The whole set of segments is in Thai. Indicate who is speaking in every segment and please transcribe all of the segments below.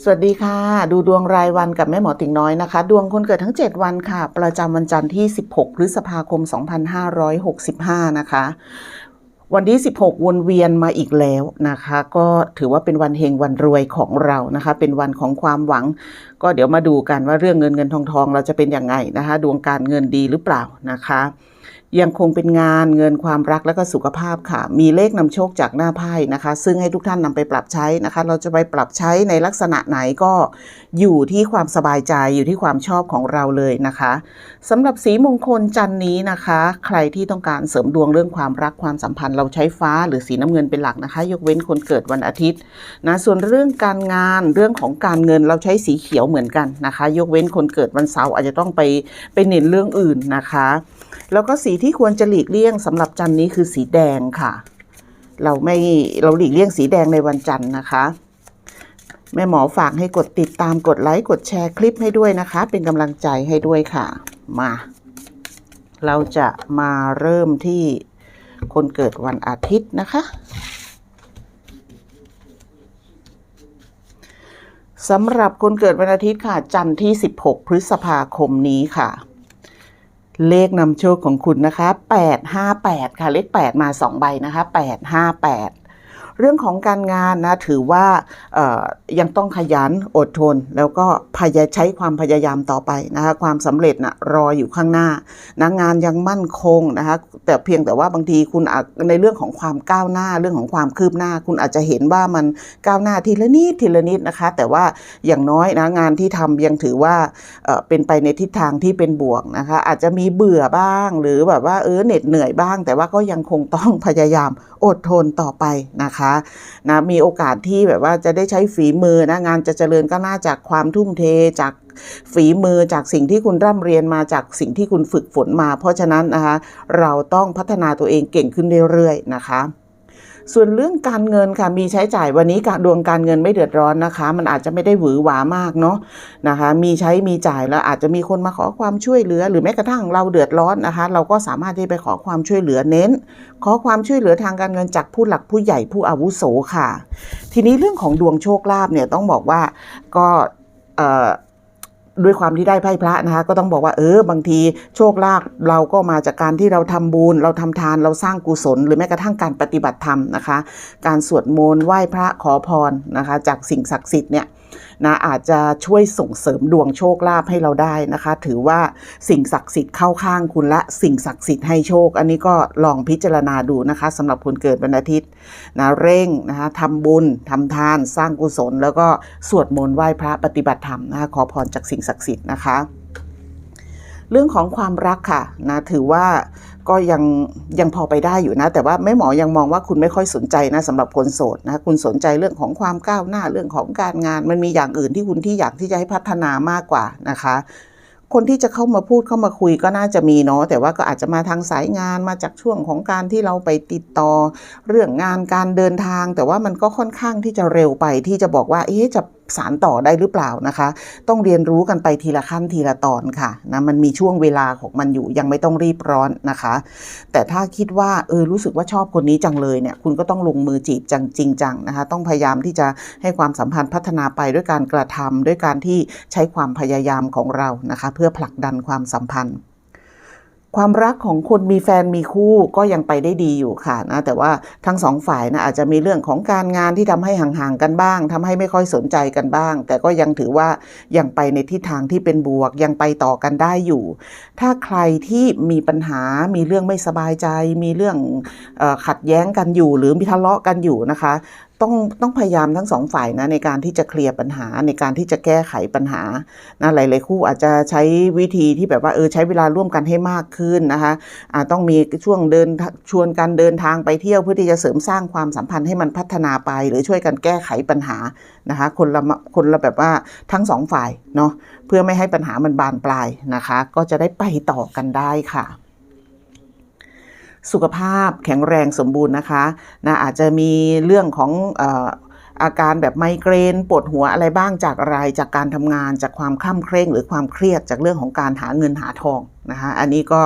Speaker 1: สวัสดีค่ะ ดูดวงรายวันกับแม่หมอติ่งน้อยนะคะ ดวงคนเกิดทั้ง 7 วันค่ะ ประจำวันจันทร์ที่ 16 พฤษภาคม 2565 นะคะ วันที่ 16 วนเวียนมาอีกแล้วนะคะ ก็ถือว่าเป็นวันเฮงวันรวยของเรานะคะ เป็นวันของความหวัง ก็เดี๋ยวมาดูกันว่าเรื่องเงินเงินทองทองเราจะเป็นยังไงนะคะ ดวงการเงินดีหรือเปล่านะคะ ยังคงเป็นงานเงินความรักและก็สุขภาพค่ะ มีเลขนำโชคจากหน้าไพ่นะคะ ซึ่งให้ทุกท่านนำไปปรับใช้นะคะ เราจะไปปรับใช้ในลักษณะไหนก็อยู่ที่ความสบายใจอยู่ที่ความชอบของเราเลยนะคะสำหรับสีมงคลจันนี้นะคะ ใครที่ต้องการเสริมดวงเรื่องความรักความสัมพันธ์ เราใช้ฟ้าหรือสีน้ำเงินเป็นหลักนะคะ ยกเว้นคนเกิดวันอาทิตย์นะส่วนเรื่องการงานเรื่องของการเงินเราใช้สีเขียวเหมือนกันนะคะ ยกเว้นคนเกิดวันเสาร์อาจจะต้องไปไปเน้นเรื่องอื่นนะคะ แล้วก็สีที่ควรจะหลีกเลี่ยงสำหรับจันนี้คือสีแดงค่ะ เราไม่เราหลีกเลี่ยงสีแดงในวันจันทร์นะคะ แม่หมอฝากให้กดติดตามกดไลค์กดแชร์คลิปให้ด้วยนะคะ เป็นกำลังใจให้ด้วยค่ะ มา เราจะมาเริ่มที่คนเกิดวันอาทิตย์นะคะสำหรับคนเกิดวันอาทิตย์ค่ะ จันทร์ที่ 16 พฤษภาคมนี้ค่ะ เลขนำโชคของคุณนะคะ 858 ค่ะ เลข 8 มา 2 ใบนะคะ 858 เรื่องของการงานนะถือว่ายังต้องขยันอดทน แล้วก็พยายใช้ความพยายามต่อไปนะคะความสำเร็จนะรออยู่ข้างหน้านะงานยังมั่นคงนะคะแต่เพียงแต่ว่าบางทีคุณในเรื่องของความก้าวหน้าเรื่องของความคืบหน้า คุณอาจจะเห็นว่ามันก้าวหน้าทีละนิดทีละนิดนะคะ แต่ว่าอย่างน้อยนะงานที่ทำยังถือว่าเอ่อเป็นไปในทิศทางที่เป็นบวกนะคะอาจจะมีเบื่อบ้างหรือแบบว่าเออเหน็ดเหนื่อยบ้าง แต่ว่าก็ยังคงต้องพยายาม อดทนต่อไปนะคะนะมีโอกาสที่แบบว่าจะได้ใช้ฝีมือนะงานจะเจริญก็น่าจากความทุ่มเทจากฝีมือจากสิ่งที่คุณร่ำเรียนมาจากสิ่งที่คุณฝึกฝนมา เพราะฉะนั้นนะคะเราต้องพัฒนาตัวเองเก่งขึ้นเรื่อยๆนะคะ ส่วนเรื่องการเงินค่ะมีใช้จ่ายวันนี้การดวงการเงินไม่เดือดร้อนนะคะ มันอาจจะไม่ได้หวือหวามากเนาะนะคะ มีใช้มีจ่ายแล้วอาจจะมีคนมาขอความช่วยเหลือ หรือแม้กระทั่งเราเดือดร้อนนะคะ เราก็สามารถที่ไปขอความช่วยเหลือเน้น ขอความช่วยเหลือทางการเงินจากผู้หลักผู้ใหญ่ผู้อาวุโสค่ะ ทีนี้เรื่องของดวงโชคลาภเนี่ยต้องบอกว่าก็เอ่อ ด้วยความที่ได้ไพ่พระนะคะ ก็ต้องบอกว่าเออบางทีโชคลาภเราก็มาจากการที่เราทำบุญเราทำทานเราสร้างกุศล หรือแม้กระทั่งการปฏิบัติธรรมนะคะ การสวดมนต์ไหว้พระขอพรนะคะ จากสิ่งศักดิ์สิทธิ์เนี่ย นะอาจจะช่วยส่งเสริมดวงโชคลาภให้เราได้นะคะ ถือว่าสิ่งศักดิ์สิทธิ์เข้าข้างคุณละสิ่งศักดิ์สิทธิ์ให้โชค อันนี้ก็ลองพิจารณาดูนะคะสำหรับคนเกิดวันอาทิตย์นะเร่งนะคะทำบุญทำทาน สร้างกุศล แล้วก็สวดมนต์ไหว้พระปฏิบัติธรรมนะคะขอพรจากสิ่งศักดิ์สิทธิ์นะคะ เรื่องของความรักค่ะนะถือว่า ก็ยังยังพอไปได้อยู่นะ แต่ว่าแม่หมอยังมองว่าคุณไม่ค่อยสนใจนะสำหรับคนโสดนะคุณสนใจเรื่องของความก้าวหน้าเรื่องของการงาน มันมีอย่างอื่นที่คุณที่อยากที่จะให้พัฒนามากกว่านะคะคนที่จะเข้ามาพูดเข้ามาคุยก็น่าจะมีเนาะแต่ว่าก็อาจจะมาทางสายงานมาจากช่วงของการที่เราไปติดต่อ เรื่องงานการเดินทาง แต่ว่ามันก็ค่อนข้างที่จะเร็วไปที่จะบอกว่าเอ๊ะจะ สารต่อได้หรือเปล่านะคะ ต้องเรียนรู้กันไปทีละขั้นทีละตอนค่ะนะมันมีช่วงเวลาของมันอยู่ยังไม่ต้องรีบร้อนนะคะ แต่ถ้าคิดว่าเออรู้สึกว่าชอบคนนี้จังเลยเนี่ยคุณก็ต้องลงมือจีบจังจริงจังนะคะ ต้องพยายามที่จะให้ความสัมพันธ์พัฒนาไปด้วยการกระทำด้วยการที่ใช้ความพยายามของเรานะคะ เพื่อผลักดันความสัมพันธ์ ความรักของคนมีแฟนมีคู่ก็ยังไปได้ดีอยู่ค่ะนะแต่ว่าทั้งสองฝ่ายนะอาจจะมีเรื่องของการงานที่ทำให้ห่างๆกันบ้างทำให้ไม่ค่อยสนใจกันบ้าง แต่ก็ยังถือว่ายังไปในทิศทางที่เป็นบวกยังไปต่อกันได้อยู่ ถ้าใครที่มีปัญหามีเรื่องไม่สบายใจ มีเรื่องอขัดแย้งกันอยู่ หรือมีทะเลาะกันอยู่นะคะ ต้องต้องพยายามทั้งสองฝ่ายนะในการที่จะเคลียร์ปัญหาในการที่จะแก้ไขปัญหานะหลาย ๆ คู่อาจจะใช้วิธีที่แบบว่าเออใช้เวลาร่วมกันให้มากขึ้นนะคะอาจต้องมีช่วงเดินชวนกันเดินทางไปเที่ยวเพื่อที่จะเสริมสร้างความสัมพันธ์ให้มันพัฒนาไป หรือช่วยกันแก้ไขปัญหานะคะคนละคนละแบบว่าทั้งสองฝ่ายเนาะเพื่อไม่ให้ปัญหามันบานปลายนะคะ ก็จะได้ไปต่อกันได้ค่ะ สุขภาพแข็งแรงสมบูรณ์นะคะนะอาจจะมีเรื่องของเอ่ออาการแบบไมเกรนปวดหัวอะไรบ้างจากอะไรจากการทำงานจากความคล่ำเคร่ง หรือความเครียดจากเรื่องของการหาเงินหาทองนะคะอันนี้ก็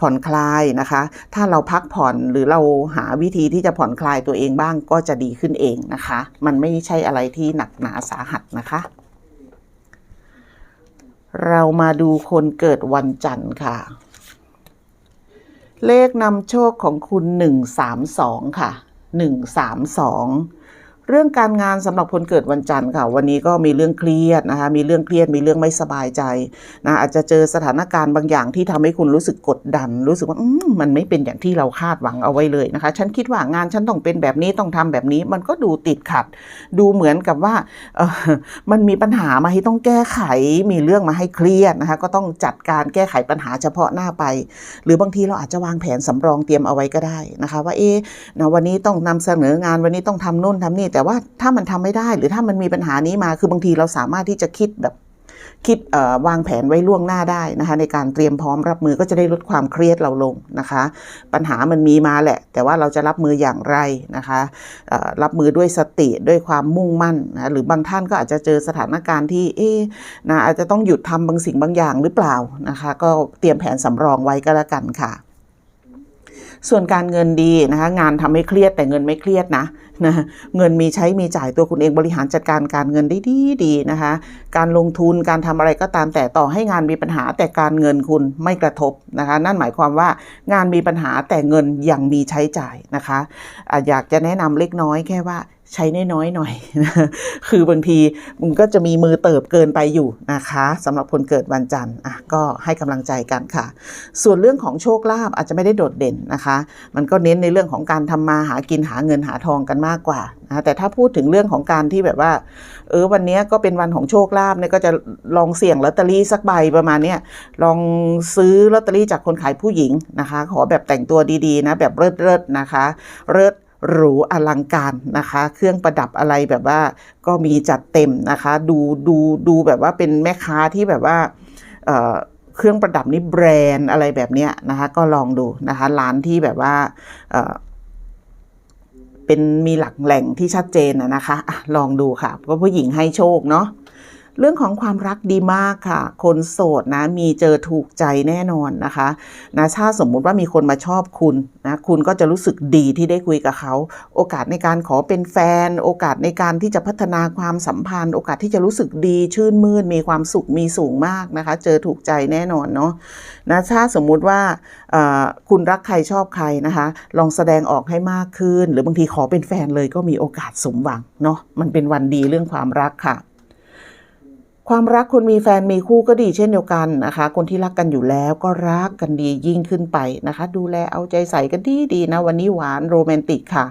Speaker 1: ผ่อนคลายนะคะ ถ้าเราพักผ่อนหรือเราหาวิธีที่จะผ่อนคลายตัวเองบ้างก็จะดีขึ้นเองนะคะ มันไม่ใช่อะไรที่หนักหนาสาหัสนะคะ เรามาดูคนเกิดวันจันทร์ค่ะ เลขนำโชคของคุณ 132 ค่ะ 132 เรื่องการงานสำหรับคนเกิดวันจันทร์ค่ะ วันนี้ก็มีเรื่องเครียดนะคะ มีเรื่องเครียด มีเรื่องไม่สบายใจนะอาจจะเจอสถานการณ์บางอย่างที่ทำให้คุณรู้สึกกดดัน รู้สึกว่ามมันไม่เป็นอย่างที่เราคาดหวังเอาไว้เลยนะคะ ฉันคิดว่างานฉันต้องเป็นแบบนี้ต้องทำแบบนี้ มันก็ดูติดขัด ดูเหมือนกับว่าเออมันมีปัญหามาให้ต้องแก้ไข มีเรื่องมาให้เครียดนะคะ ก็ต้องจัดการแก้ไขปัญหาเฉพาะหน้าไป หรือบางทีเราอาจจะวางแผนสำรองเตรียมเอาไว้ก็ได้นะคะ ว่าเอ๊ะนะวันนี้ต้องนำเสนองานวันนี้ต้องทำนู่นทำนี่แแต่ว่าถ้ามันทำไม่ได้หรือถ้ามันมีปัญหานี้มาคือบางทีเราสามารถที่จะคิดแบบคิดวางแผนไว้ล่วงหน้าได้นะคะ ในการเตรียมพร้อมรับมือก็จะได้ลดความเครียดเราลงนะคะ ปัญหามันมีมาแหละ แต่ว่าเราจะรับมืออย่างไรนะคะรับมือด้วยสติด้วยความมุ่งมั่นนะหรือบางท่านก็อาจจะเจอสถานการณ์ที่เอ๊นะอาจจะต้องหยุดทำบางสิ่งบางอย่างหรือเปล่านะคะ ก็เตรียมแผนสำรองไว้ก็แล้วกันค่ะ ส่วนการเงินดีนะคะงานทำให้เครียดแต่เงินไม่เครียดนะนะเงินมีใช้มีจ่ายตัวคุณเองบริหารจัดการการเงินได้ดีดีนะคะ การลงทุนการทำอะไรก็ตามแต่ต่อให้งานมีปัญหาแต่การเงินคุณไม่กระทบนะคะ นั่นหมายความว่างานมีปัญหาแต่เงินยังมีใช้จ่ายนะคะอะอยากจะแนะนำเล็กน้อยแค่ว่า ใช้น้อยๆหน่อยคือบางทีมันก็จะมีมือเติบเกินไปอยู่นะคะสำหรับคนเกิดวันจันทร์อะก็ให้กำลังใจกันค่ะ ส่วนเรื่องของโชคลาภอาจจะไม่ได้โดดเด่นนะคะ มันก็เน้นในเรื่องของการทำมาหากินหาเงินหาทองกันมากกว่านะแต่ถ้าพูดถึงเรื่องของการที่แบบว่า เออวันนี้ก็เป็นวันของโชคลาภเนี่ยก็จะลองเสี่ยงลอตเตอรี่สักใบประมาณนี้ลองซื้อลอตเตอรี่จากคนขายผู้หญิงนะคะ ขอแบบแต่งตัวดีๆนะแบบเลิศๆนะคะเลิศ หรูอลังการนะคะ เครื่องประดับอะไรแบบว่าก็มีจัดเต็มนะคะ ดูดูดูแบบว่าเป็นแม่ค้าที่แบบว่าเเครื่องประดับนี่แบรนด์อะไรแบบเนี้ยนะคะ ก็ลองดูนะคะ ร้านที่แบบว่าเเป็นมีหลักแหล่งที่ชัดเจนนะคะอะลองดูค่ะว่าผู้หญิงให้โชคเนาะ เรื่องของความรักดีมากค่ะ คนโสดนะมีเจอถูกใจแน่นอนนะคะนะถ้าสมมุติว่ามีคนมาชอบคุณนะคุณก็จะรู้สึกดีที่ได้คุยกับเขา โอกาสในการขอเป็นแฟน โอกาสในการที่จะพัฒนาความสัมพันธ์ โอกาสที่จะรู้สึกดีชื่นมื่นมีความสุขมีสูงมากนะคะ เจอถูกใจแน่นอนเนาะนะถ้าสมมุติว่าคุณรักใครชอบใครนะคะ ลองแสดงออกให้มากขึ้น หรือบางทีขอเป็นแฟนเลยก็มีโอกาสสมหวังเนาะมันเป็นวันดีเรื่องความรักค่ะ ความรักคนมีแฟนมีคู่ก็ดีเช่นเดียวกันนะคะ คนที่รักกันอยู่แล้วก็รักกันดียิ่งขึ้นไปนะคะ ดูแลเอาใจใส่กันดีดีๆนะ วันนี้หวานโรแมนติกค่ะ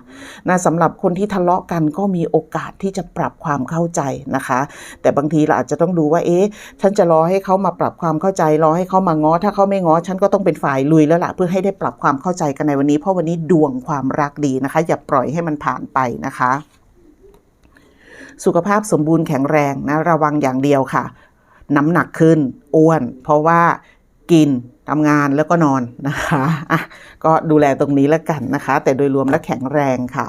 Speaker 1: นะสำหรับคนที่ทะเลาะกันก็มีโอกาสที่จะปรับความเข้าใจนะคะ แต่บางทีเราอาจจะต้องดูว่าเอ๊ะฉันจะรอให้เขามาปรับความเข้าใจรอให้เขามาง้อถ้าเขาไม่ง้อฉันก็ต้องเป็นฝ่ายลุยแล้วล่ะเพื่อให้ได้ปรับความเข้าใจกันในวันนี้ เพราะวันนี้ดวงความรักดีนะคะ อย่าปล่อยให้มันผ่านไปนะคะ สุขภาพสมบูรณ์แข็งแรงนะระวังอย่างเดียวค่ะ น้ำหนักขึ้นอ้วน เพราะว่ากินทำงานแล้วก็นอนนะคะอะก็ดูแลตรงนี้แล้วกันนะคะ แต่โดยรวมแล้วแข็งแรงค่ะ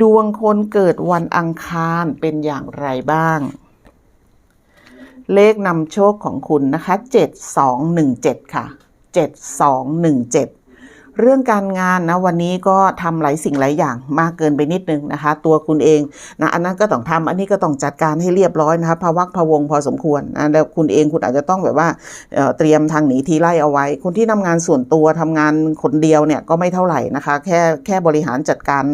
Speaker 1: ดวงคนเกิดวันอังคารเป็นอย่างไรบ้าง เลขนำโชคของคุณนะคะ 7217 ค่ะ 7217 เรื่องการงานนะวันนี้ก็ทำหลายสิ่งหลายอย่างมากเกินไปนิดนึงนะคะ ตัวคุณเองนะอันนั้นก็ต้องทำอันนี้ก็ต้องจัดการให้เรียบร้อยนะคะภาวักพะวงพอสมควรนะแล้วคุณเองคุณอาจจะต้องแบบว่าเเตรียมทางหนีทีไล่เอาไว้ คนที่ทำงานส่วนตัวทำงานคนเดียวเนี่ยก็ไม่เท่าไหร่นะคะ แค่แค่บริหารจัดการ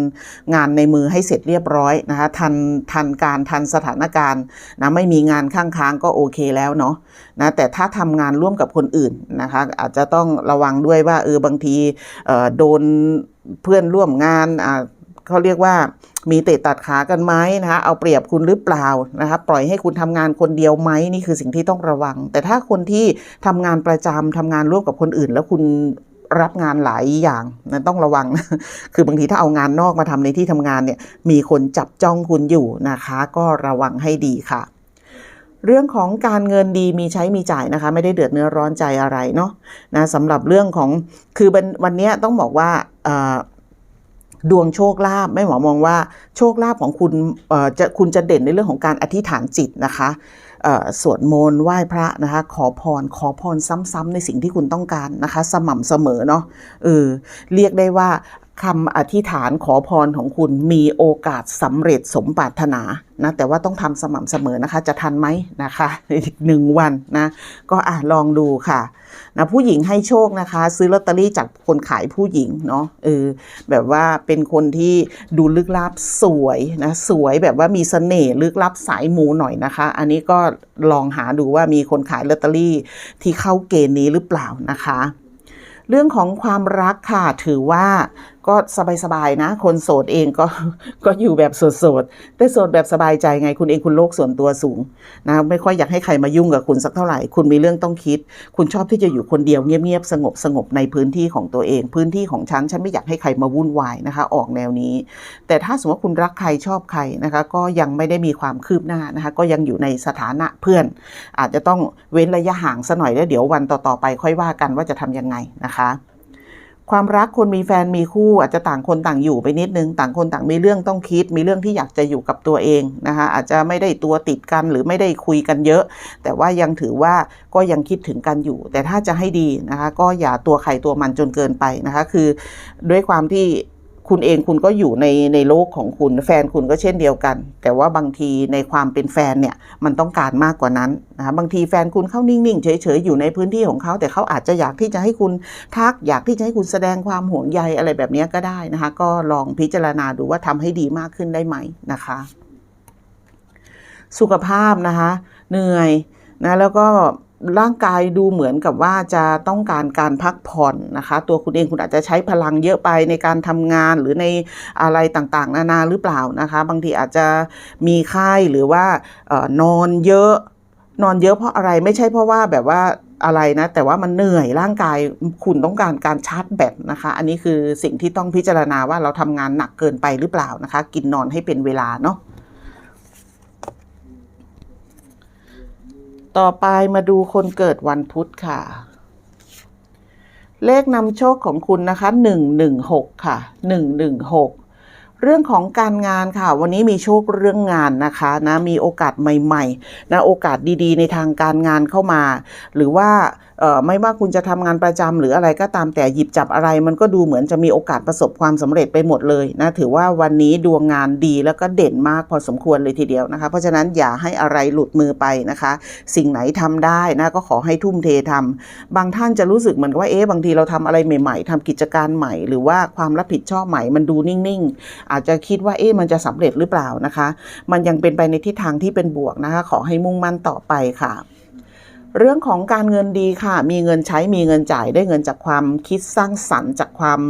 Speaker 1: งานในมือให้เสร็จเรียบร้อยนะคะทันทันการทันสถานการณ์นะไม่มีงานข้างค้างก็โอเคแล้วเนาะนะแต่ถ้าทำงานร่วมกับคนอื่นนะคะอาจจะต้องระวังด้วยว่าเออบางทีโดนเพื่อนร่วมงานเขาเรียกว่ามีเตะตัดขากันไหมนะคะเอาเปรียบคุณหรือเปล่านะคะปล่อยให้คุณทำงานคนเดียวไหมนี่คือสิ่งที่ต้องระวัง แต่ถ้าคนที่ทำงานประจำทำงานร่วมกับคนอื่น แล้วคุณรับงานหลายอย่างนะต้องระวัง คือบางทีถ้าเอางานนอกมาทำในที่ทำงานเนี่ยมีคนจับจ้องคุณอยู่นะคะ ก็ระวังให้ดีค่ะ เรื่องของการเงินดีมีใช้มีจ่ายนะคะ ไม่ได้เดือดเนื้อร้อนใจอะไรเนาะนะสำหรับเรื่องของคือวันนี้ต้องบอกว่าดวงโชคลาภแม่หมอมองว่าโชคลาภของคุณจะคุณจะเด่นในเรื่องของการอธิษฐานจิตนะคะสวดมนต์ไหว้พระนะคะขอพรขอพรซ้ำๆในสิ่งที่คุณต้องการนะคะ สม่ำเสมอเนาะเออเรียกได้ว่า คำอธิษฐานขอพรของคุณมีโอกาสสำเร็จสมปรารถนานะแต่ว่าต้องทำสม่ำเสมอนะคะ จะทันไหมนะคะอีกหนึ่งวันนะ ก็อะลองดูค่ะนะผู้หญิงให้โชคนะคะ ซื้อลอตเตอรี่จากคนขายผู้หญิงเนาะเออแบบว่าเป็นคนที่ดูลึกลับสวยนะสวยแบบว่ามีเสน่ห์ลึกลับสายมูหน่อยนะคะ อันนี้ก็ลองหาดูว่ามีคนขายลอตเตอรี่ที่เข้าเกณฑ์นี้หรือเปล่านะคะ เรื่องของความรักค่ะถือว่าก็สบายๆนะ คนโสดเองก็ก็อยู่แบบโสดๆแต่โสดแบบสบายใจไงคุณเองคุณโลกส่วนตัวสูงนะไม่ค่อยอยากให้ใครมายุ่งกับคุณสักเท่าไหร่ คุณมีเรื่องต้องคิด คุณชอบที่จะอยู่คนเดียวเงียบๆสงบสงบๆในพื้นที่ของตัวเอง พื้นที่ของฉันฉันไม่อยากให้ใครมาวุ่นวายนะคะ ออกแนวนี้ แต่ถ้าสมมติว่าคุณรักใครชอบใครนะคะ ก็ยังไม่ได้มีความคืบหน้านะคะ ก็ยังอยู่ในสถานะเพื่อน อาจจะต้องเว้นระยะห่างซะหน่อยแล้วเดี๋ยววันต่อๆไปค่อยว่ากันว่าจะทำยังไงนะคะ ความรักคนมีแฟนมีคู่อาจจะต่างคนต่างอยู่ไปนิดนึง ต่างคนต่างมีเรื่องต้องคิด มีเรื่องที่อยากจะอยู่กับตัวเองนะคะอาจจะไม่ได้ตัวติดกันหรือไม่ได้คุยกันเยอะ แต่ว่ายังถือว่าก็ยังคิดถึงกันอยู่ แต่ถ้าจะให้ดีนะคะก็อย่าตัวใครตัวมันจนเกินไปนะคะคือด้วยความที่ คุณเองคุณก็อยู่ในในโลกของคุณแฟนคุณก็เช่นเดียวกัน แต่ว่าบางทีในความเป็นแฟนเนี่ยมันต้องการมากกว่านั้นนะคะบางทีแฟนคุณเข้านิ่งๆเฉยๆอยู่ในพื้นที่ของเขา แต่เขาอาจจะอยากที่จะให้คุณทักอยากที่จะให้คุณแสดงความห่วงใยอะไรแบบนี้ก็ได้นะคะก็ลองพิจารณาดูว่าทำให้ดีมากขึ้นได้ไหมนะคะ สุขภาพนะคะเหนื่อยนะแล้วก็ ร่างกายดูเหมือนกับว่าจะต้องการการพักผ่อนนะคะ ตัวคุณเองคุณอาจจะใช้พลังเยอะไปในการทำงานหรือในอะไรต่างๆ นานาหรือเปล่านะคะ บางทีอาจจะมีไข้หรือว่าออนอนเยอะนอนเยอะเพราะอะไรไม่ใช่เพราะว่าแบบว่าอะไรนะ แต่ว่ามันเหนื่อยร่างกายคุณต้องการการชาร์จแบตนะคะ อันนี้คือสิ่งที่ต้องพิจารณาว่าเราทำงานหนักเกินไปหรือเปล่านะคะ กินนอนให้เป็นเวลาเนาะ ต่อไปมาดูคนเกิดวันพุธค่ะ เลขนำโชคของคุณนะคะหนึ่งหนึ่งหกค่ะหนึ่งหนึ่งหก เรื่องของการงานค่ะ วันนี้มีโชคเรื่องงานนะคะนะมีโอกาสใหม่ๆนะโอกาสดีๆ ในทางการงานเข้ามา หรือว่าไม่ว่าคุณจะทำงานประจำหรืออะไรก็ตามแต่หยิบจับอะไร มันก็ดูเหมือนจะมีโอกาสประสบความสำเร็จไปหมดเลยนะถือว่าวันนี้ดวงงานดีแล้วก็เด่นมากพอสมควรเลยทีเดียวนะคะ เพราะฉะนั้นอย่าให้อะไรหลุดมือไปนะคะ สิ่งไหนทำได้นะก็ขอให้ทุ่มเททำบางท่านจะรู้สึกเหมือนว่าเอ๊ะบางทีเราทำอะไรใหม่ ๆทำกิจการใหม่ หรือว่าความรับผิดชอบใหม่มันดูนิ่งๆอาจจะคิดว่าเอ๊ะมันจะสำเร็จหรือเปล่านะคะ มันยังเป็นไปในทิศทางที่เป็นบวกนะคะ ขอให้มุ่งมั่นต่อไปค่ะเรื่องของการเงินดีค่ะ มีเงินใช้ มีเงินจ่าย ได้เงินจากความคิดสร้างสรรค์ จากความ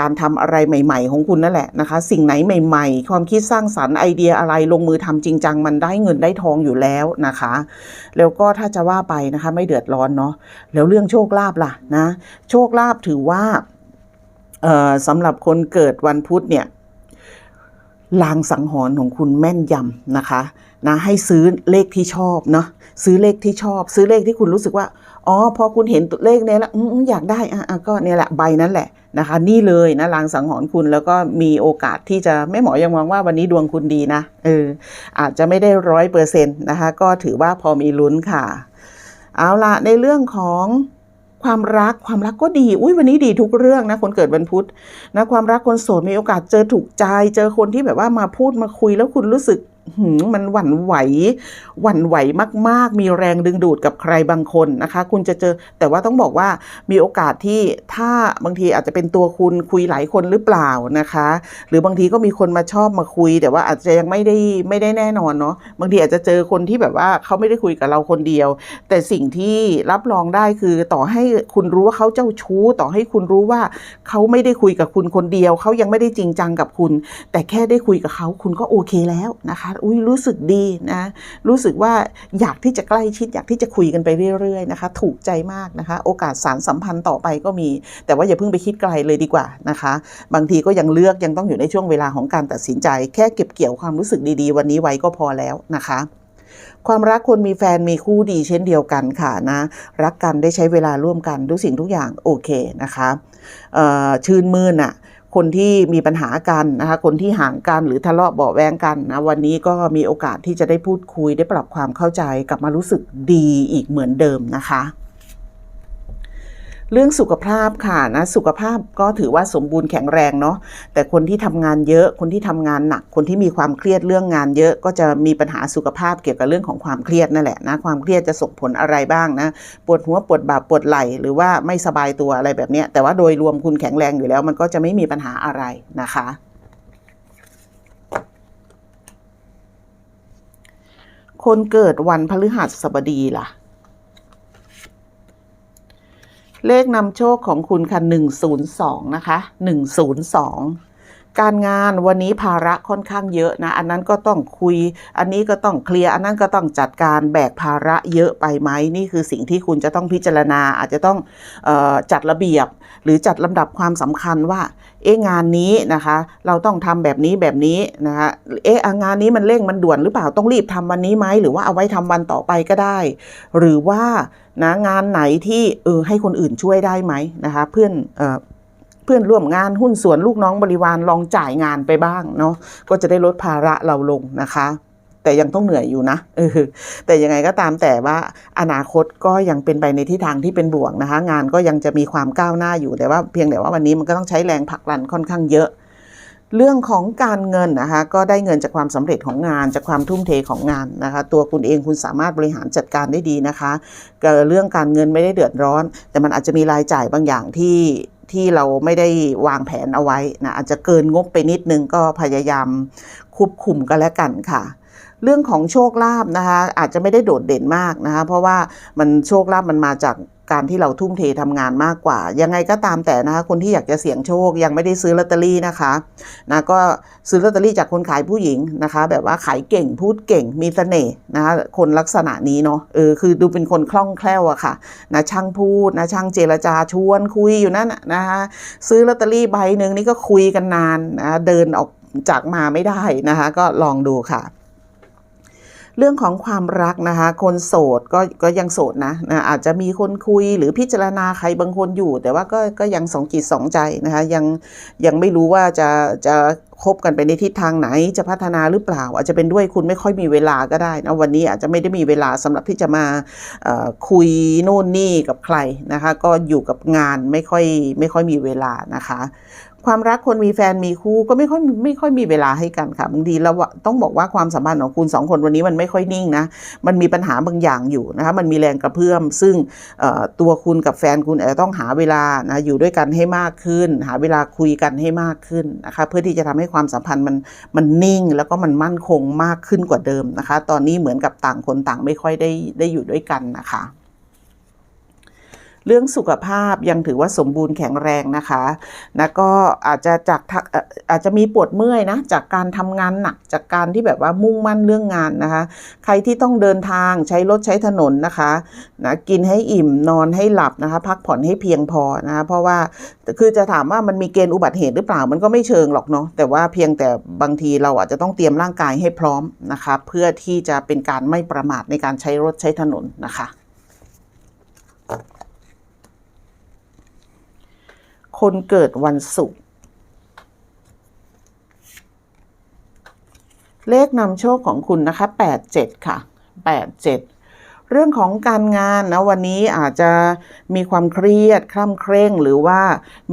Speaker 1: การทำอะไรใหม่ ๆ ของคุณนั่นแหละนะคะ สิ่งไหนใหม่ ๆ ความคิดสร้างสรรค์ไอเดียอะไรลงมือทำจริงจังมันได้เงินได้ทองอยู่แล้วนะคะ แล้วก็ถ้าจะว่าไปนะคะไม่เดือดร้อนเนาะ แล้วเรื่องโชคลาภล่ะนะ โชคลาภถือว่าสำหรับคนเกิดวันพุธเนี่ย ลางสังหรณ์ของคุณแม่นยำนะคะนะให้ซื้อเลขที่ชอบเนาะซื้อเลขที่ชอบ ซื้อเลขที่คุณรู้สึกว่าอ๋อพอคุณเห็นตัวเลขเนี่ยแล้วออยากได้อะอะก็เนี่ยแหละใบนั้นแหละนะคะ นี่เลยนะลางสังหรณ์คุณแล้วก็มีโอกาสที่จะแม่หมอยังมองว่าวันนี้ดวงคุณดีนะเอออาจจะไม่ได้ร้อยเปอร์เซ็นต์นะคะ ก็ถือว่าพอมีลุ้นค่ะ เอาละในเรื่องของ ความรักความรักก็ดี อุ้ยวันนี้ดีทุกเรื่องนะคนเกิดวันพุธนะความรักคนโสดมีโอกาสเจอถูกใจ เจอคนที่แบบว่ามาพูดมาคุยแล้วคุณรู้สึก มมันหวั่นไหว หวั่นไหวมาก ๆ มีแรงดึงดูดกับใครบางคนนะคะ คุณจะเจอ แต่ว่าต้องบอกว่ามีโอกาสที่ถ้าบางทีอาจจะเป็นตัวคุณคุยหลายคนหรือเปล่านะคะ หรือบางทีก็มีคนมาชอบมาคุย แต่ว่าอาจจะยังไม่ได้ไม่ได้แน่นอนเนาะ บางทีอาจจะเจอคนที่แบบว่าเขาไม่ได้คุยกับเราคนเดียว แต่สิ่งที่รับรองได้คือต่อให้คุณรู้ว่าเขาเจ้าชู้ ต่อให้คุณรู้ว่าเขาไม่ได้คุยกับคุณคนเดียว เขายังไม่ได้จริงจังกับคุณ แต่แค่ได้คุยกับเขาคุณก็โอเคแล้วนะคะอุ้ยรู้สึกดีนะ รู้สึกว่าอยากที่จะใกล้ชิด อยากที่จะคุยกันไปเรื่อยๆนะคะ ถูกใจมากนะคะ โอกาสสารสัมพันธ์ต่อไปก็มี แต่ว่าอย่าเพิ่งไปคิดไกลเลยดีกว่านะคะ บางทีก็ยังเลือกยังต้องอยู่ในช่วงเวลาของการตัดสินใจ แค่เก็บเกี่ยวความรู้สึกดีๆ วันนี้ไว้ก็พอแล้วนะคะความรักคนมีแฟนมีคู่ดีเช่นเดียวกันค่ะนะ รักกันได้ใช้เวลาร่วมกันทุกสิ่งทุกอย่างโอเคนะคะชื่นมื่นอะ คนที่มีปัญหากันนะคะคนที่ห่างกันหรือทะเลาะเบาแวงกันนะวันนี้ก็มีโอกาสที่จะได้พูดคุยได้ปรับความเข้าใจกลับมารู้สึกดีอีกเหมือนเดิมนะคะ เรื่องสุขภาพค่ะนะสุขภาพก็ถือว่าสมบูรณ์แข็งแรงเนาะแต่คนที่ทำงานเยอะคนที่ทำงานหนัก คนที่มีความเครียดเรื่องงานเยอะ ก็จะมีปัญหาสุขภาพเกี่ยวกับเรื่องของความเครียดนั่นแหละนะความเครียดจะส่งผลอะไรบ้างนะปวดหัวปวดบ่าปวดไหล่หรือว่าไม่สบายตัวอะไรแบบนี้แต่ว่าโดยรวมคุณแข็งแรงอยู่แล้ว มันก็จะไม่มีปัญหาอะไรนะคะคนเกิดวันพฤหัสบดีล่ะ เลขนำโชคของคุณค่ะ102 นะคะ 102 การงานวันนี้ภาระค่อนข้างเยอะนะ อันนั้นก็ต้องคุย อันนี้ก็ต้องเคลียร์ อันนั้นก็ต้องจัดการแบกภาระเยอะไปไหม นี่คือสิ่งที่คุณจะต้องพิจารณา อาจจะต้องออจัดระเบียบ หรือจัดลำดับความสำคัญว่า เอ๊ะงานนี้นะคะ เราต้องทำแบบนี้แบบนี้นะคะ เอ๊ะงานนี้มันเร่งมันด่วนหรือเปล่า ต้องรีบทำวันนี้ไหม หรือว่าเอาไว้ทำวันต่อไปก็ได้ หรือว่านะงานไหนที่เออให้คนอื่นช่วยได้ไหมนะคะ เพื่อนเออ เพื่อนร่วมงานหุ้นส่วนลูกน้องบริวารลองจ่ายงานไปบ้างเนาะก็จะได้ลดภาระเราลงนะคะ แต่ยังต้องเหนื่อยอยู่นะเออแต่ยังไงก็ตามแต่ว่าอนาคตก็ยังเป็นไปในทิศทางที่เป็นบวกนะคะ งานก็ยังจะมีความก้าวหน้าอยู่แต่ว่าเพียงแต่ว่าวันนี้มันก็ต้องใช้แรงผลักดันค่อนข้างเยอะเรื่องของการเงินนะคะก็ได้เงินจากความสำเร็จของงานจากความทุ่มเทของงานนะคะ ตัวคุณเองคุณสามารถบริหารจัดการได้ดีนะคะเอ่อเรื่องการเงินไม่ได้เดือดร้อน แต่มันอาจจะมีรายจ่ายบางอย่างที่ ที่เราไม่ได้วางแผนเอาไว้นะอาจจะเกินงบไปนิดนึงก็พยายามควบคุมกันแล้วกันค่ะ เรื่องของโชคลาภนะคะอาจจะไม่ได้โดดเด่นมากนะคะเพราะว่ามันโชคลาภมันมาจากการที่เราทุ่มเททำงานมากกว่า ยังไงก็ตามแต่นะคะคนที่อยากจะเสี่ยงโชคยังไม่ได้ซื้อลอตเตอรี่นะคะนะก็ซื้อลอตเตอรี่จากคนขายผู้หญิงนะคะ แบบว่าขายเก่งพูดเก่งมีเสน่ห์นะคะคนลักษณะนี้เนาะเออคือดูเป็นคนคล่องแคล่วอะค่ะนะช่างพูดนะช่างเจรจาชวนคุยอยู่นั่นนะนะคะซื้อลอตเตอรี่ใบหนึ่งนี่ก็คุยกันนานนะเดินออกจากมาไม่ได้นะคะ ก็ลองดูค่ะ เรื่องของความรักนะคะ คนโสดก็ก็ยังโสดนะนะอาจจะมีคนคุยหรือพิจารณาใครบางคนอยู่ แต่ว่าก็ก็ยังสองจิตสองใจนะคะยังยังไม่รู้ว่าจะจะคบกันไปในทิศทางไหนจะพัฒนาหรือเปล่า อาจจะเป็นด้วยคุณไม่ค่อยมีเวลาก็ได้นะวันนี้อาจจะไม่ได้มีเวลาสำหรับที่จะมาคุยโน่นนี่กับใครนะคะ ก็อยู่กับงานไม่ค่อยไม่ค่อยมีเวลานะคะ ความรักคนมีแฟนมีคู่ก็ไม่ค่อยไม่ค่อยมีเวลาให้กันค่ะบางทีเราต้องบอกว่าความสัมพันธ์ของคุณสองคนวันนี้มันไม่ค่อยนิ่งนะมันมีปัญหาบางอย่างอยู่นะคะมันมีแรงกระเพื่อม ซึ่งตัวคุณกับแฟนคุณอาจจะต้องหาเวลานะอยู่ด้วยกันให้มากขึ้น หาเวลาคุยกันให้มากขึ้นนะคะเพื่อที่จะทำให้ความสัมพันธ์มันมันนิ่ง แล้วก็มันมั่นคงมากขึ้นกว่าเดิมนะคะ ตอนนี้เหมือนกับต่างคนต่างไม่ค่อยได้ได้อยู่ด้วยกันนะคะ เรื่องสุขภาพยังถือว่าสมบูรณ์แข็งแรงนะคะแล้วก็อาจจะจากทักเอ่ออาจจะมีปวดเมื่อยนะจากการทำงานหนักจากการที่แบบว่ามุ่งมั่นเรื่องงานนะคะ ใครที่ต้องเดินทางใช้รถใช้ถนนนะคะนะกินให้อิ่มนอนให้หลับนะคะ พักผ่อนให้เพียงพอนะคะเพราะว่าคือจะถามว่ามันมีเกณฑ์อุบัติเหตุหรือเปล่ามันก็ไม่เชิงหรอกเนาะแต่ว่าเพียงแต่บางทีเราอาจจะต้องเตรียมร่างกายให้พร้อมนะคะเพื่อที่จะเป็นการไม่ประมาทในการใช้รถใช้ถนนนะคะ คนเกิดวันศุกร์เลขนำโชคของคุณนะคะ87 ค่ะ 87 เรื่องของการงานนะวันนี้อาจจะมีความเครียดคร่ำเคร่งหรือว่า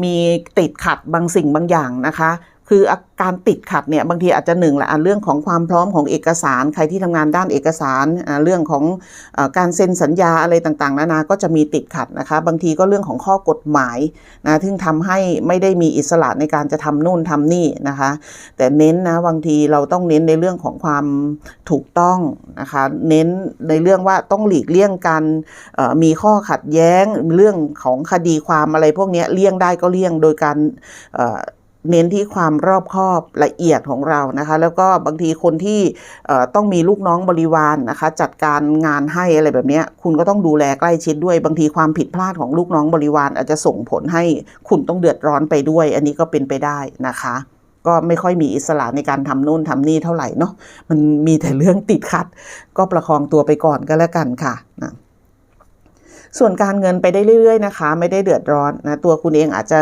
Speaker 1: มีติดขัดบางสิ่งบางอย่างนะคะคืออาการติดขัดเนี่ยบางทีอาจจะหนึ่งแหละเรื่องของความพร้อมของเอกสาร ใครที่ทำงานด้านเอกสารเรื่องของอการเซ็นสัญญาอะไรต่างๆนานาก็จะมีติดขัดนะคะ บางทีก็เรื่องของข้อกฎหมายนะซึ่งทำให้ไม่ได้มีอิสระในการจะทำนู่นทำนี่นะคะ แต่เน้นนะบางทีเราต้องเน้นในเรื่องของความถูกต้องนะคะ เน้นในเรื่องว่าต้องหลีกเลี่ยงการมีข้อขัดแย้งเรื่องของคดีความอะไรพวกนี้เลี่ยงได้ก็เลี่ยงโดยการ เน้นที่ความรอบคอบละเอียดของเรานะคะ แล้วก็บางทีคนที่ต้องมีลูกน้องบริวารนะคะ จัดการงานให้อะไรแบบเนี้ยคุณก็ต้องดูแลใกล้ชิดด้วย บางทีความผิดพลาดของลูกน้องบริวาร อาจจะส่งผลให้คุณต้องเดือดร้อนไปด้วย อันนี้ก็เป็นไปได้นะคะ ก็ไม่ค่อยมีอิสระในการทำนู่นทำนี่เท่าไหร่เนาะมันมีแต่เรื่องติดขัด ก็ประคองตัวไปก่อนก็แล้วกันค่ะนะ ส่วนการเงินไปได้เรื่อยๆนะคะ ไม่ได้เดือดร้อนนะตัวคุณเองอาจจะ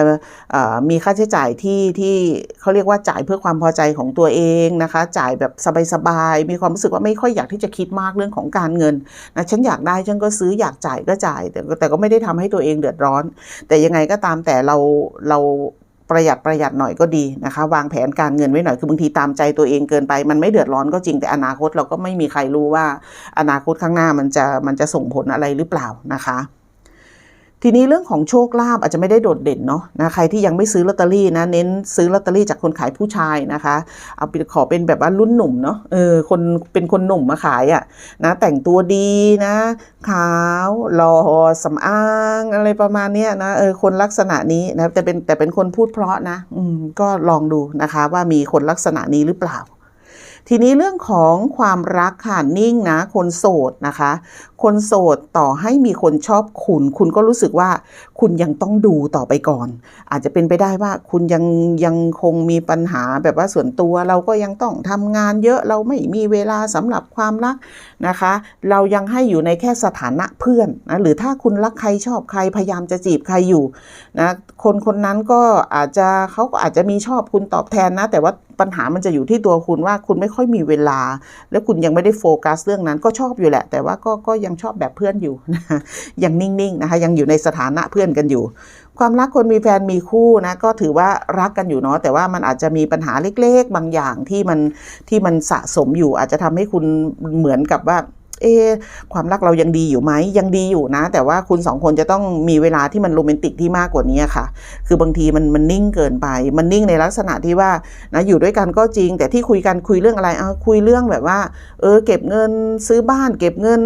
Speaker 1: มีค่าใช้จ่ายที่ที่เขาเรียกว่าจ่ายเพื่อความพอใจของตัวเองนะคะ จ่ายแบบสบายๆมีความรู้สึกว่าไม่ค่อยอยากที่จะคิดมากเรื่องของการเงินนะฉันอยากได้ฉันก็ซื้ออยากจ่ายก็จ่าย แต่แต่ก็ไม่ได้ทำให้ตัวเองเดือดร้อน แต่ยังไงก็ตามแต่เราเรา ประหยัดประหยัดหน่อยก็ดีนะคะ วางแผนการเงินไว้หน่อยคือบางทีตามใจตัวเองเกินไป มันไม่เดือดร้อนก็จริงแต่อนาคตเราก็ไม่มีใครรู้ว่า อนาคตข้างหน้ามันจะมันจะส่งผลอะไรหรือเปล่านะคะ ทีนี้เรื่องของโชคลาภอาจจะไม่ได้โดดเด่นเนาะนะใครที่ยังไม่ซื้อลอตเตอรี่นะเน้นซื้อลอตเตอรี่จากคนขายผู้ชายนะคะ เอาไปขอเป็นแบบว่ารุ่นหนุ่มเนาะเออคนเป็นคนหนุ่มมาขายอะ่ะนะแต่งตัวดีนะขาวหล่อสำอางอะไรประมาณเนี้ยนะเออคนลักษณะนี้นะแต่เป็นแต่เป็นคนพูดเพราะนะอืมก็ลองดูนะคะว่ามีคนลักษณะนี้หรือเปล่า ทีนี้เรื่องของความรักค่ะนิ่งนะ คนโสดนะคะ คนโสดต่อให้มีคนชอบคุณ คุณก็รู้สึกว่าคุณยังต้องดูต่อไปก่อน อาจจะเป็นไปได้ว่าคุณยังยังคงมีปัญหาแบบว่าส่วนตัว เราก็ยังต้องทำงานเยอะเราไม่มีเวลาสำหรับความรักนะคะ เรายังให้อยู่ในแค่สถานะเพื่อนนะหรือถ้าคุณรักใครชอบใครพยายามจะจีบใครอยู่นะคนคนนั้นก็อาจจะเขาก็อาจจะมีชอบคุณตอบแทนนะ แต่ว่า ปัญหามันจะอยู่ที่ตัวคุณว่าคุณไม่ค่อยมีเวลา แล้วคุณยังไม่ได้โฟกัสเรื่องนั้นก็ชอบอยู่แหละ แต่ว่าก็ก็ยังชอบแบบเพื่อนอยู่นะยังนิ่งๆนะคะยังอยู่ในสถานะเพื่อนกันอยู่ ความรักคนมีแฟนมีคู่นะก็ถือว่ารักกันอยู่เนาะแต่ว่ามันอาจจะมีปัญหาเล็ก ๆ บางอย่างที่มันที่มันสะสมอยู่อาจจะทำให้คุณเหมือนกับว่า เอความรักเรายังดีอยู่ไหมยังดีอยู่นะ แต่ว่าคุณสองคนจะต้องมีเวลาที่มันโรแมนติกที่มากกว่านี้ค่ะ คือบางทีมันมันนิ่งเกินไป มันนิ่งในลักษณะที่ว่านะอยู่ด้วยกันก็จริง แต่ที่คุยกันคุยเรื่องอะไรเอาคุยเรื่องแบบว่า เออเก็บเงินซื้อบ้าน เก็บเงิน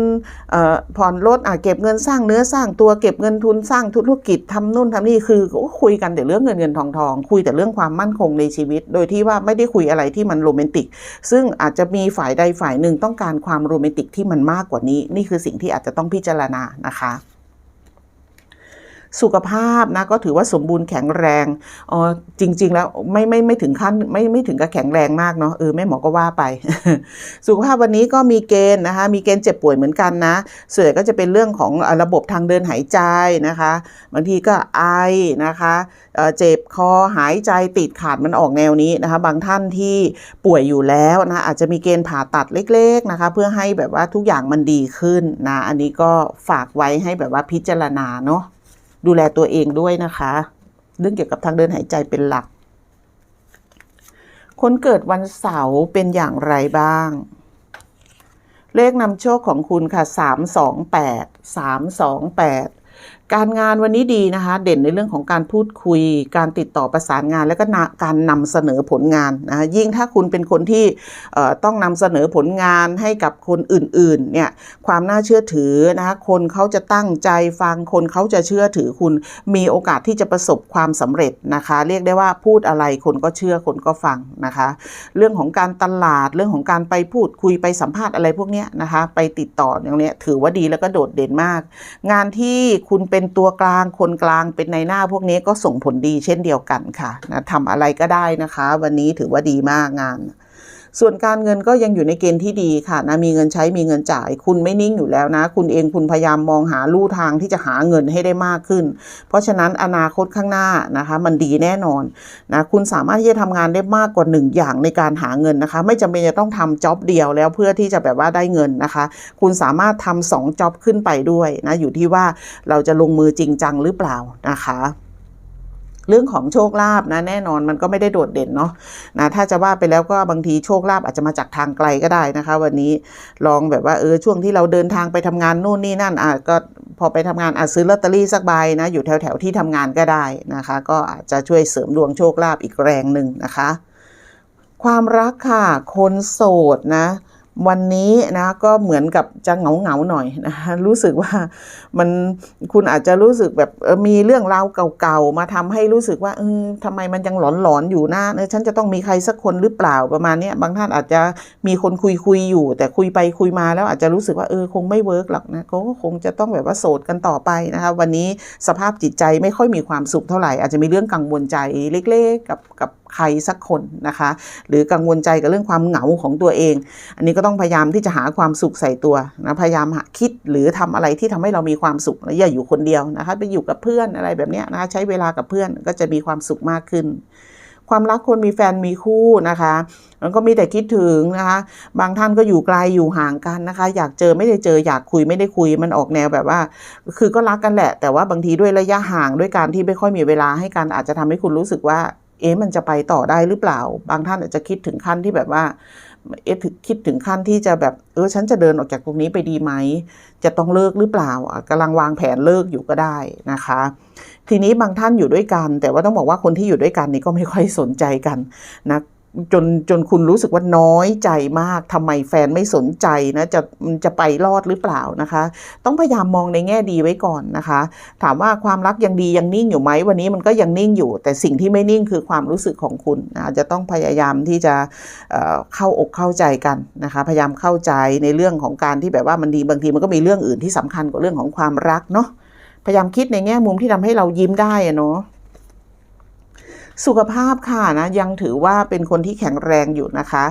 Speaker 1: เอ่อผ่อนรถอะเก็บเงินสร้างเนื้อสร้างตัวเก็บเงินทุนสร้างธุรกิจทำนู่นทำนี่คือก็คุยกันแต่เรื่องเงินเงินทองทองคุยแต่เรื่องความมั่นคงในชีวิต โดยที่ว่าไม่ได้คุยอะไรที่มันโรแมนติก ซึ่งอาจจะมีฝ่ายใดฝ่ายหนึ่งต้องการความโรแมนติกที่มันมากกว่านี้ นี่คือสิ่งที่อาจจะต้องพิจารณานะคะ สุขภาพนะก็ถือว่าสมบูรณ์แข็งแรงอ๋อจริง ๆ แล้วไม่ไม่ไม่ถึงขั้นไม่ไม่ถึงกับแข็งแรงมากเนาะเออแม่หมอก็ว่าไป สุขภาพวันนี้ก็มีเกณฑ์นะคะมีเกณฑ์เจ็บป่วยเหมือนกันนะส่วนใหญ่ก็จะเป็นเรื่องของระบบทางเดินหายใจนะคะบางทีก็ไอนะคะเอ่อเจ็บคอหายใจติดขาดมันออกแนวนี้นะคะ บางท่านที่ป่วยอยู่แล้วนะอาจจะมีเกณฑ์ผ่าตัดเล็ก ๆนะคะ เพื่อให้แบบว่าทุกอย่างมันดีขึ้นนะ อันนี้ก็ฝากไว้ให้แบบว่าพิจารณาเนาะ ดูแลตัวเองด้วยนะคะ เรื่องเกี่ยวกับทางเดินหายใจเป็นหลัก คนเกิดวันเสาร์เป็นอย่างไรบ้าง เลขนำโชคของคุณค่ะ 328 328 การงานวันนี้ดีนะคะ เด่นในเรื่องของการพูดคุย การติดต่อประสานงาน และก็การนำเสนอผลงานนะะยิ่งถ้าคุณเป็นคนที่ต้องนำเสนอผลงานให้กับคนอื่นๆเนี่ยความน่าเชื่อถือนะคะคนเขาจะตั้งใจฟังคนเขาจะเชื่อถือคุณมีโอกาสที่จะประสบความสำเร็จนะคะ เรียกได้ว่าพูดอะไรคนก็เชื่อคนก็ฟังนะคะ เรื่องของการตลาดเรื่องของการไปพูดคุยไปสัมภาษณ์อะไรพวกเนี้ยนะคะ ไปติดต่ออย่างเนี้ยถือว่าดีแล้วก็โดดเด่นมาก งานที่คุณเป็น็นตัวกลางคนกลางเป็นในหน้าพวกนี้ก็ส่งผลดีเช่นเดียวกันค่ะนะทำอะไรก็ได้นะคะ วันนี้ถือว่าดีมากงาน ส่วนการเงินก็ยังอยู่ในเกณฑ์ที่ดีค่ะนะมีเงินใช้มีเงินจ่าย คุณไม่นิ่งอยู่แล้วนะ คุณเองคุณพยายามมองหาลู่ทางที่จะหาเงินให้ได้มากขึ้น เพราะฉะนั้นอนาคตข้างหน้านะคะมันดีแน่นอนนะคุณสามารถที่จะทำงานได้มากกว่าหนึ่งอย่างในการหาเงินนะคะ ไม่จำเป็นจะต้องทำจ็อบเดียวแล้วเพื่อที่จะแบบว่าได้เงินนะคะ คุณสามารถทำสองจ็อบขึ้นไปด้วยนะอยู่ที่ว่าเราจะลงมือจริงจังหรือเปล่านะคะ เรื่องของโชคลาภนะแน่นอนมันก็ไม่ได้โดดเด่นเนาะนะถ้าจะว่าไปแล้วก็บางทีโชคลาภอาจจะมาจากทางไกลก็ได้นะคะ วันนี้ลองแบบว่าเออช่วงที่เราเดินทางไปทำงานนู่นนี่นั่นอะก็พอไปทำงานอาจซื้อลอตเตอรี่สักใบนะอยู่แถวแถวที่ทำงานก็ได้นะคะ ก็อาจจะช่วยเสริมดวงโชคลาภอีกแรงหนึ่งนะคะ ความรักค่ะคนโสดนะ วันนี้นะก็เหมือนกับจะเหงาเหงาๆหน่อยนะคะรู้สึกว่ามันคุณอาจจะรู้สึกแบบมีเรื่องราวเก่าๆมาทำให้รู้สึกว่าเออทำไมมันยังหลอนๆอยู่นะเออฉันจะต้องมีใครสักคนหรือเปล่าประมาณนี้บางท่านอาจจะมีคนคุยคุยๆอยู่ แต่คุยไปคุยมาแล้วอาจจะรู้สึกว่าเออคงไม่เวิร์กหรอกนะก็คงจะต้องแบบว่าโสดกันต่อไปนะคะวันนี้สภาพจิตใจไม่ค่อยมีความสุขเท่าไหร่อาจจะมีเรื่องกังวลใจเล็ก ๆ กับกับ ใครสักคนนะคะ หรือกังวลใจกับเรื่องความเหงาของตัวเอง อันนี้ก็ต้องพยายามที่จะหาความสุขใส่ตัวนะพยายามหาคิดหรือทำอะไรที่ทำให้เรามีความสุขและอย่าอยู่คนเดียวนะคะไปอยู่กับเพื่อนอะไรแบบนี้นะคะใช้เวลากับเพื่อนก็จะมีความสุขมากขึ้นความรักคนมีแฟนมีคู่นะคะ มันก็มีแต่คิดถึงนะคะ บางท่านก็อยู่ไกลอยู่ห่างกันนะคะ อยากเจอไม่ได้เจอ อยากคุยไม่ได้คุย มันออกแนวแบบว่า คือก็รักกันแหละ แต่ว่าบางทีด้วยระยะห่างด้วยการที่ไม่ค่อยมีเวลาให้กันอาจจะทำให้คุณรู้สึกว่า เอ๊ะมันจะไปต่อได้หรือเปล่า บางท่านอาจจะคิดถึงขั้นที่แบบว่า เอ๊ะถึงคิดถึงขั้นที่จะแบบ เออฉันจะเดินออกจากตรงนี้ไปดีไหม จะต้องเลิกหรือเปล่าอะกำลังวางแผนเลิกอยู่ก็ได้นะคะ ทีนี้บางท่านอยู่ด้วยกัน แต่ว่าต้องบอกว่าคนที่อยู่ด้วยกันนี่ก็ไม่ค่อยสนใจกันนะ จนจนคุณรู้สึกว่าน้อยใจมากทำไมแฟนไม่สนใจนะจะมันจะไปรอดหรือเปล่านะคะ ต้องพยายามมองในแง่ดีไว้ก่อนนะคะ ถามว่าความรักยังดียังนิ่งอยู่ไหมวันนี้มันก็ยังนิ่งอยู่ แต่สิ่งที่ไม่นิ่งคือความรู้สึกของคุณอาจจะต้องพยายามที่จะเเข้าอกเข้าใจกันนะคะ พยายามเข้าใจในเรื่องของการที่แบบว่ามันดีบางทีมันก็มีเรื่องอื่นที่สำคัญกว่าเรื่องของความรักเนาะพยายามคิดในแง่มุมที่ทำให้เรายิ้มได้อะเนาะ สุขภาพค่ะนะยังถือว่าเป็นคนที่แข็งแรงอยู่นะคะ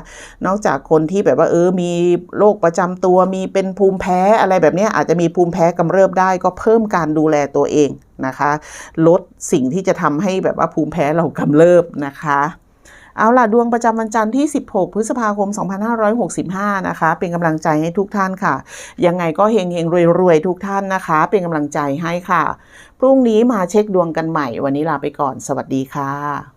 Speaker 1: นอกจากคนที่แบบว่าเออมีโรคประจำตัวมีเป็นภูมิแพ้อะไรแบบนี้อาจจะมีภูมิแพ้กำเริบได้ก็เพิ่มการดูแลตัวเองนะคะ ลดสิ่งที่จะทำให้แบบว่าภูมิแพ้เรากำเริบนะคะ เอาล่ะ ดวงประจำวันจันทร์ที่ 16 พฤษภาคม 2565 นะคะ เป็นกำลังใจให้ทุกท่านค่ะ ยังไงก็เฮงเฮงรวยรวยๆทุกท่านนะคะ เป็นกำลังใจให้ค่ะ พรุ่งนี้มาเช็คดวงกันใหม่ วันนี้ลาไปก่อน สวัสดีค่ะ